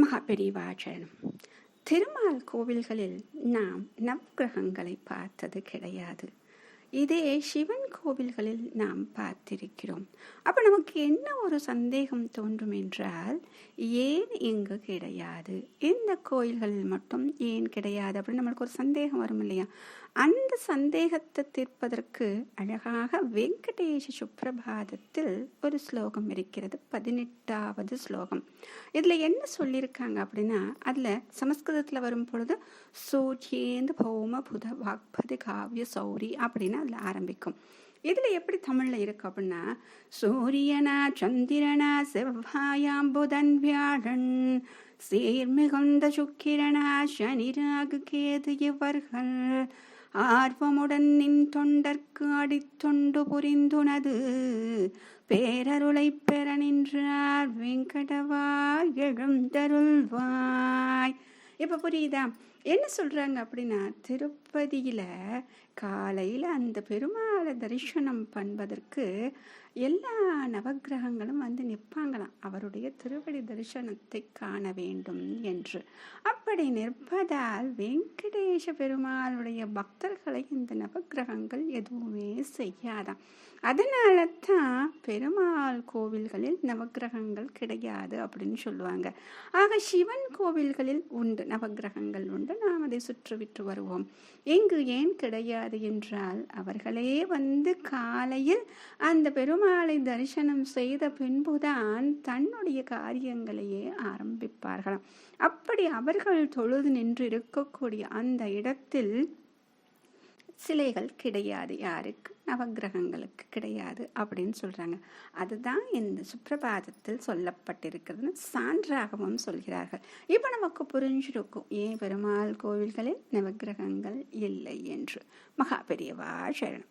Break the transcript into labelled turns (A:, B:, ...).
A: மகாபெரிவாச்சரணம் திருமால் கோவில்களில் நாம் நவக்கிரகங்களை பார்த்தது கிடையாது. இதே சிவன் கோவில்களில் நாம் பார்த்திருக்கிறோம். அப்போ நமக்கு என்ன ஒரு சந்தேகம் தோன்றும் என்றால் ஏன் இங்கு கிடையாது? இந்த கோயில்களில் மட்டும் ஏன் கிடையாது? அப்படின்னு நம்மளுக்கு ஒரு சந்தேகம் வரும் இல்லையா? அந்த சந்தேகத்தை தீர்ப்பதற்கு அழகாக வெங்கடேஷ சுப்பிரபாதத்தில் ஒரு ஸ்லோகம் இருக்கிறது பதினெட்டாவது ஸ்லோகம். இதில் என்ன சொல்லியிருக்காங்க அப்படின்னா அதில் சமஸ்கிருதத்தில் வரும் பொழுது சூரியேந்து பௌம புத வாக்பதி காவிய சௌரி அப்படின்னு அதில் ஆரம்பிக்கும். இதில் எப்படி தமிழில் இருக்கு அப்படின்னா சூரியனா சந்திரனா செவ்வாயாம் புதன் வியாழன் சேர்மிகுந்த சுக்கிரனா சனிராகு கேது இவர்கள் ஆர்வமுடன் நின் தொண்டர்க்கு அடித்தொண்டு புரிந்துனது பேரருளை பெற நின்றார் வெங்கடவாய் எழுந்தருள்வாய். இப்போ புரியுதா? என்ன சொல்கிறாங்க அப்படின்னா திருப்பதியில் காலையில் அந்த பெருமாள் தரிசனம் பண்ணுவதற்கு எல்லா நவக்கிரகங்களும் வந்து நிற்பாங்களாம். அவருடைய திருவடி தரிசனத்தை காண வேண்டும் என்று. அப்படி நிற்பதால் வெங்கடேஷ பெருமாளுடைய பக்தர்களை இந்த நவக்கிரகங்கள் எதுவுமே செய்யாதாம். அதனால தான் பெருமாள் கோவில்களில் நவக்கிரகங்கள் கிடையாது அப்படின்னு சொல்லுவாங்க. ஆக சிவன் கோவில்களில் உண்டு நவக்கிரகங்கள் உண்டு. நாம் அதை சுற்றுவிட்டு வருவோம். இங்கு ஏன் கிடையாது என்றால் அவர்களே வந்து காலையில் அந்த பெருமாளை தரிசனம் செய்த பின்புதான் தன்னுடைய காரியங்களையே ஆரம்பிப்பார்களாம். அப்படி அவர்கள் தொழுது நின்று இருக்கக்கூடிய அந்த இடத்தில் சிலைகள் கிடையாது. யாருக்கு? நவகிரகங்களுக்கு கிடையாது அப்படின்னு சொல்கிறாங்க அதுதான் இந்த சுப்பிரபாதத்தில் சொல்லப்பட்டிருக்கிறதுன்னு சான்றாகவும் சொல்கிறார்கள். இப்போ நமக்கு புரிஞ்சிருக்கும் ஏன் பெருமாள் கோவில்களில் நவகிரகங்கள் இல்லை என்று. மகா பெரியவா சரணம்.